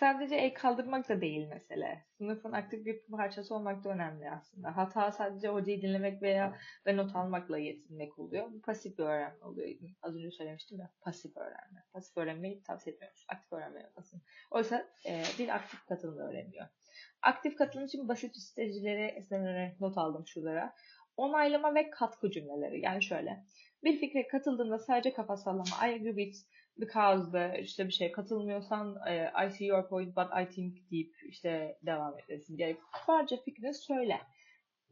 Sadece el kaldırmak da değil mesele. Sınıfın aktif bir parçası olmak da önemli aslında. Hata sadece hocayı dinlemek veya ve not almakla yetinmek oluyor. Bu pasif bir öğrenme oluyor. Az önce söylemiştim ya pasif öğrenme. Pasif öğrenmeyi tavsiye etmiyoruz. Aktif öğrenme yapmasın. Oysa e, dil aktif katılımda öğreniyor. Aktif katılım için basit stratejileri esnelerek not aldım şuralara. Onaylama ve katkı cümleleri. Yani şöyle. Bir fikre katıldığında sadece kafa sallama. I agree with because the işte bir şey katılmıyorsan e, I see your point but I think deyip işte devam edesin. Yani sadece fikrini söyle.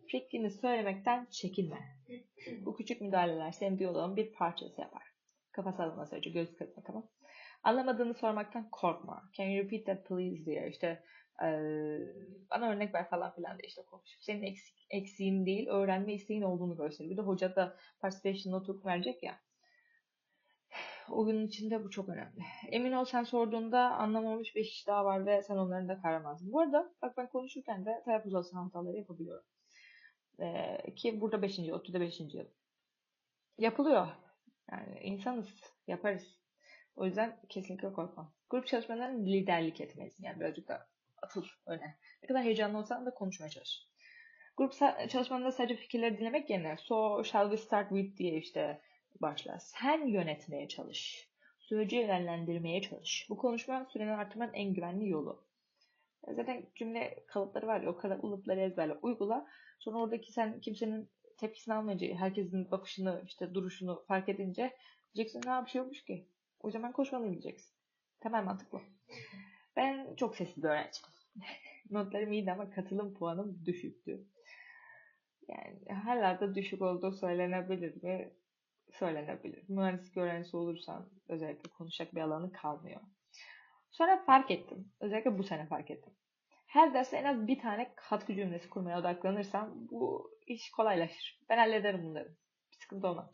Fikrini söylemekten çekinme. Bu küçük müdahaleler senin diyaloğun bir parçası yapar. Kafa sallama sadece göz kırpmak ama. Anlamadığını sormaktan korkma. Can you repeat that please diye işte e, bana örnek ver falan filan diye işte konuşup senin eksik, eksiğin değil öğrenme isteğin olduğunu gösterir. Bir de hoca da participation notu verecek ya oyunun içinde bu çok önemli. Emin ol sen sorduğunda anlamamış 5 kişi daha var ve sen onların da karamazsın. Bu arada bak ben konuşurken de telaffuz alsan hataları yapabiliyorum. Ee, ki burada 5. yıl, ODTÜ'de 5. yıl. Yapılıyor. Yani insanız, yaparız. O yüzden kesinlikle korkma. Grup çalışmalarının liderlik etmelisin. Yani birazcık da atıl öne. Ne kadar heyecanlı olsan da konuşmaya çalış. Grup çalışmalarında sadece fikirleri dinlemek yerine so shall we start with diye işte başla. Sen yönetmeye çalış. Süreci yönlendirmeye çalış. Bu konuşma süreni artırmanın en güvenli yolu. Zaten cümle kalıpları var ya o kalıpları ezberle. Uygula. Sonra oradaki sen kimsenin tepkisini almayınca, herkesin bakışını, işte duruşunu fark edince diyeceksin ne bir şey yokmuş ki. O zaman koşmalıyım diyeceksin. Temel mantık bu. Ben çok sesli bir öğrenciyim. Notlarım iyiydi ama katılım puanım düşüktü. Yani hala da düşük olduğu söylenebilir mi? Söylenebilir. Mühendislik öğrencisi olursan özellikle konuşacak bir alanı kalmıyor. Sonra fark ettim. Özellikle bu sene fark ettim. Her derste en az bir tane katkı cümlesi kurmaya odaklanırsam bu iş kolaylaşır. Ben hallederim bunları. Bir sıkıntı olmaz.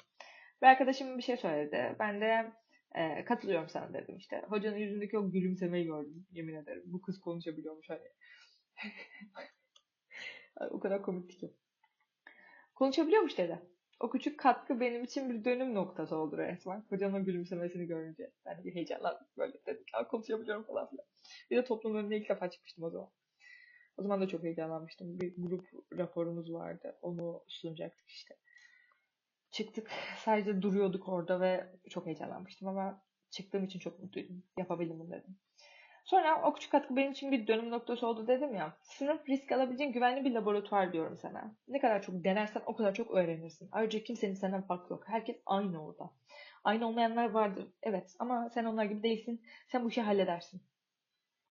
Bir arkadaşım bir şey söyledi. Ben de e, katılıyorum sana dedim işte. Hocanın yüzündeki o gülümsemeyi gördüm. Yemin ederim. Bu kız konuşabiliyormuş hani. o kadar komikti ki. Konuşabiliyormuş dedi. O küçük katkı benim için bir dönüm noktası oldu resmen. Hocanın gülümsemesini görünce. Ben bir heyecanlandım böyle dedim. Ya konuşabiliyorum falan filan. Bir de toplum önüne ilk defa çıkmıştım o zaman. O zaman da çok heyecanlanmıştım. Bir grup raporumuz vardı. Onu sunacaktık işte. Çıktık. Sadece duruyorduk orada ve çok heyecanlanmıştım ama çıktığım için çok mutluydum. Yapabildim bunu dedim. Sonra o küçük katkı benim için bir dönüm noktası oldu dedim ya. Sınıf risk alabileceğin güvenli bir laboratuvar diyorum sana. Ne kadar çok denersen o kadar çok öğrenirsin. Ayrıca kimsenin senden farkı yok. Herkes aynı orada. Aynı olmayanlar vardır. Evet ama sen onlar gibi değilsin. Sen bu işi halledersin.